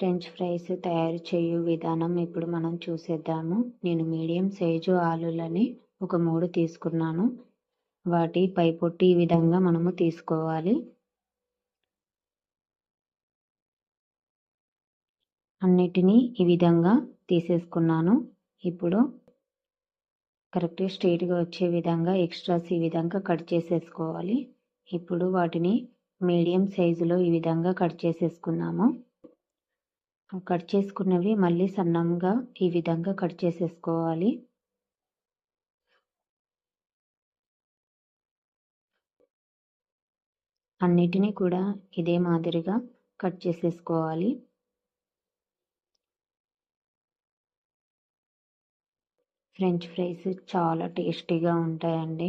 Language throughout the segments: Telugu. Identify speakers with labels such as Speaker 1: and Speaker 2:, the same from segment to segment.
Speaker 1: ఫ్రెంచ్ ఫ్రైస్ తయారు చేయు విధానం ఇప్పుడు మనం చూసేద్దాము. నేను మీడియం సైజు ఆలులని ఒక మూడు తీసుకున్నాను. వాటి పై పొట్టి ఈ విధంగా మనము తీసుకోవాలి. అన్నిటినీ ఈ విధంగా తీసేసుకున్నాను. ఇప్పుడు కరెక్ట్ స్ట్రైట్గా వచ్చే విధంగా ఎక్స్ట్రాస్ ఈ విధంగా కట్ చేసేసుకోవాలి. ఇప్పుడు వాటిని మీడియం సైజులో ఈ విధంగా కట్ చేసేసుకున్నాము. కట్ చేసుకున్నవి మళ్ళీ సన్నంగా ఈ విధంగా కట్ చేసేసుకోవాలి. అన్నిటినీ కూడా ఇదే మాదిరిగా కట్ చేసేసుకోవాలి. ఫ్రెంచ్ ఫ్రైస్ చాలా టేస్టీగా ఉంటాయండి.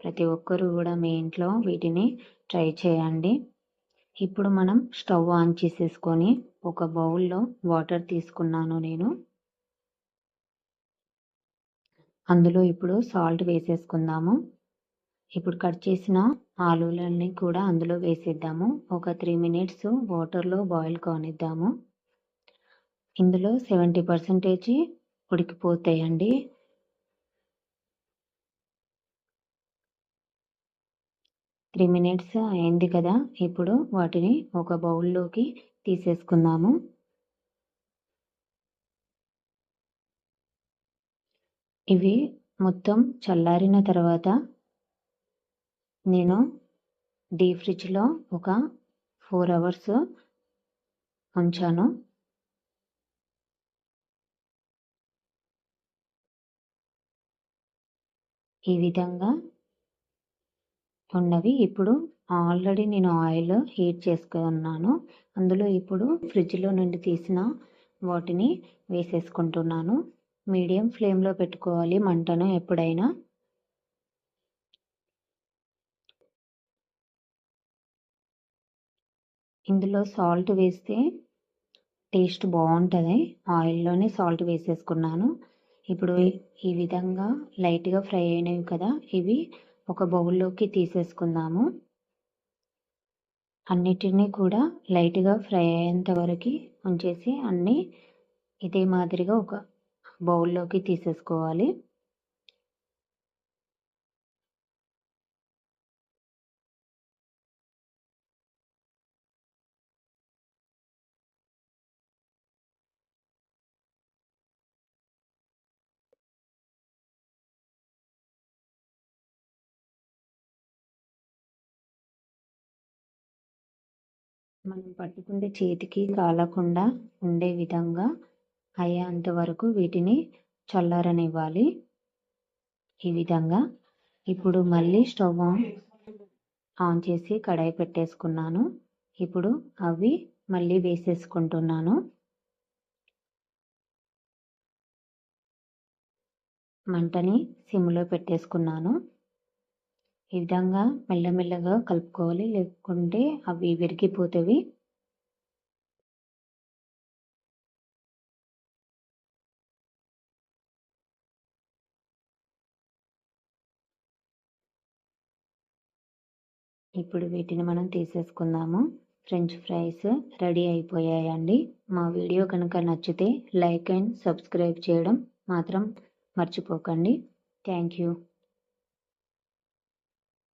Speaker 1: ప్రతి ఒక్కరు కూడా మీ ఇంట్లో వీటిని ట్రై చేయండి. ఇప్పుడు మనం స్టవ్ ఆన్ చేసేసుకొని ఒక బౌల్లో వాటర్ తీసుకున్నాను నేను. అందులో ఇప్పుడు సాల్ట్ వేసేసుకుందాము. ఇప్పుడు కట్ చేసిన ఆలులన్నీ కూడా అందులో వేసేద్దాము. ఒక త్రీ మినిట్స్ వాటర్లో బాయిల్ కానిద్దాము. ఇందులో సెవెంటీ పర్సెంటేజ్ ఉడికిపోతాయండి. త్రీ మినిట్స్ అయింది కదా. ఇప్పుడు వాటిని ఒక బౌల్లోకి తీసేసుకుందాము. ఇవి మొత్తం చల్లారిన తర్వాత నేను డీ ఫ్రిడ్జ్లో ఒక ఫోర్ అవర్స్ ఉంచాను. ఈ విధంగా ఉన్నవి. ఇప్పుడు ఆల్రెడీ నేను ఆయిల్ హీట్ చేసుకున్నాను. అందులో ఇప్పుడు ఫ్రిడ్జ్లో నుండి తీసిన వాటిని వేసేసుకుంటున్నాను. మీడియం ఫ్లేమ్లో పెట్టుకోవాలి మంటను ఎప్పుడైనా. ఇందులో సాల్ట్ వేస్తే టేస్ట్ బాగుంటుంది. ఆయిల్లోనే సాల్ట్ వేసేసుకున్నాను. ఇప్పుడు ఈ విధంగా లైట్గా ఫ్రై అయినవి కదా ఇవి ఒక బౌల్లోకి తీసేసుకుందాము. అన్నిటినీ కూడా లైట్గా ఫ్రై అయ్యేంత వరకు ఉంచేసి అన్నీ ఇదే మాదిరిగా ఒక బౌల్లోకి తీసేసుకోవాలి. మనం పట్టుకుంటే చేతికి కాలకుండా ఉండే విధంగా అయ్యేంత వరకు వీటిని చల్లారనివ్వాలి. ఈ విధంగా ఇప్పుడు మళ్ళీ స్టవ్ ఆన్ చేసి కడాయి పెట్టేసుకున్నాను. ఇప్పుడు అవి మళ్ళీ వేసేసుకుంటున్నాను. మంటని సిమ్లో పెట్టేసుకున్నాను. ఈ విధంగా మెల్లమెల్లగా కలుపుకోవాలి. లేకుంటే అవి విరిగిపోతాయి ఇప్పుడు వీటిని మనం తీసేసుకుందాము. ఫ్రెంచ్ ఫ్రైస్ రెడీ అయిపోయాయండి. మా వీడియో కనుక నచ్చితే లైక్ అండ్ సబ్స్క్రైబ్ చేయడం మాత్రం మర్చిపోకండి. Thank you.